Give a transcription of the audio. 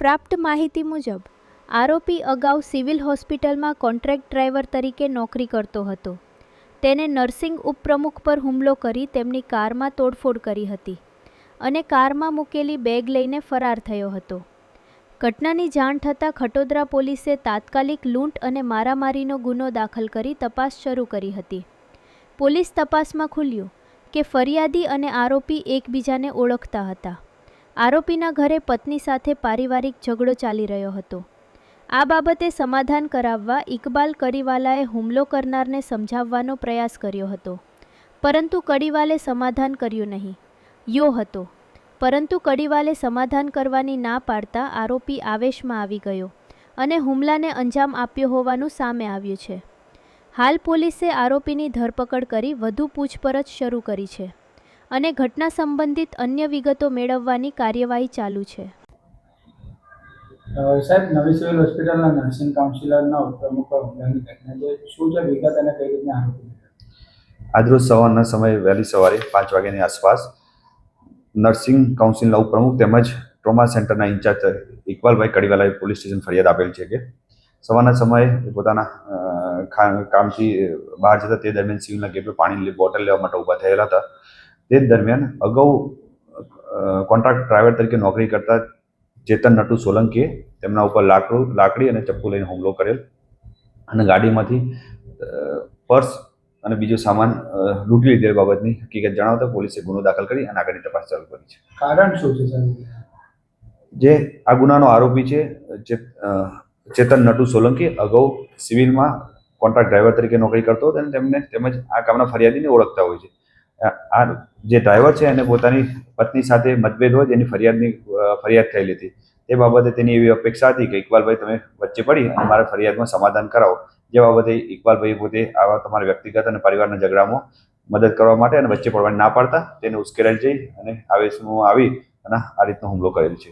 પ્રાપ્ત માહિતી મુજબ, આરોપી અગાઉ સિવિલ હોસ્પિટલમાં કોન્ટ્રાક્ટ ડ્રાઈવર તરીકે નોકરી કરતો હતો. તેને નર્સિંગ ઉપપ્રમુખ પર હુમલો કરી તેમની કારમાં તોડફોડ કરી હતી અને કારમાં મૂકેલી બેગ લઈને ફરાર થયો હતો. ઘટનાની જાણ થતાં ખટોદરા પોલીસે તાત્કાલિક લૂંટ અને મારામારીનો ગુનો દાખલ કરી તપાસ શરૂ કરી હતી. પોલીસ તપાસમાં ખુલ્યું કે ફરિયાદી અને આરોપી એકબીજાને ઓળખતા હતા. આરોપીના ઘરે પત્ની સાથે પારિવારિક ઝઘડો ચાલી રહ્યો હતો. આ બાબતે સમાધાન કરાવવા ઇકબાલ કડીવાલાએ હુમલો કરનારને સમજાવવાનો પ્રયાસ કર્યો હતો. પરંતુ કડીવાલે સમાધાન કર્યું નહીં. યો હતો. પરંતુ કડીવાલે સમાધાન કરવાની ના પાડતા આરોપી આવેશમાં આવી ગયો અને હુમલાને અંજામ આપ્યો હોવાનું સામે આવ્યું છે. હાલ પોલીસે આરોપીની ધરપકડ કરી વધુ પૂછપરછ શરૂ કરી છે. અને ઘટના સંબંધિત અન્ય વિગતો મેળવવાની કાર્યવાહી ચાલુ છે. સાહેબ નવી સિવિલ હોસ્પિટલના નર્સિંગ કાઉન્સિલરના ઉપપ્રમુખ હુમલાની ઘટના છે શું છે વિગત અને કઈ રીતના આરોપી આજરોજ સવારના સમયે વહેલી સવારે પાંચ વાગ્યાની આસપાસ નર્સિંગ કાઉન્સિલના ઉપપ્રમુખ તેમજ ટ્રોમા સેન્ટરના ઇન્ચાર્જ ઇકબાલભાઈ કડીવાલાએ પોલીસ સ્ટેશન ફરિયાદ આપેલ છે કે સવારના સમયે પોતાના કામથી બહાર જતા તે દરમિયાન સિવિલના ગેટ પર પાણીની બોટલ લેવા માટે ઊભા થયેલા હતા. તે જ દરમિયાન અગાઉ કોન્ટ્રાક્ટ ડ્રાઈવર તરીકે નોકરી કરતા ચેતન નટુ સોલંકીએ તેમના ઉપર લાકડું લાકડી અને ચપ્પુ લઈને હુમલો કરેલ અને ગાડીમાંથી પર્સ અને બીજો સામાન લૂંટી લીધેલ બાબતની હકીકત જણાવતા પોલીસે ગુનો દાખલ કરી અને આગળની તપાસ ચાલુ કરી છે. કારણ શું છે સર જે આ ગુનાનો આરોપી છે ચેતન નટુ સોલંકી અગાઉ સિવિલમાં કોન્ટ્રાક્ટ ડ્રાઈવર તરીકે નોકરી કરતો હતો અને તેમને તેમજ આ કામના ફરિયાદીને ઓળખતા હોય છે. આ જે ડ્રાઈવર છે એને પોતાની પત્ની સાથે મતભેદ હોય, જેની ફરિયાદની ફરિયાદ થયેલી હતી. તે બાબતે તેની એવી અપેક્ષા હતી કે ઇકબાલભાઈ તમે વચ્ચે પડી અને મારા ફરિયાદમાં સમાધાન કરાવો. જે બાબતે ઇકબાલભાઈ પોતે આવા તમારા વ્યક્તિગત અને પરિવારના ઝઘડામાં મદદ કરવા માટે અને વચ્ચે પડવાની ના પાડતા તેને ઉશ્કેરાઈ જઈ અને આવેશમાં આવી અને આ રીતનો હુમલો કરેલ છે.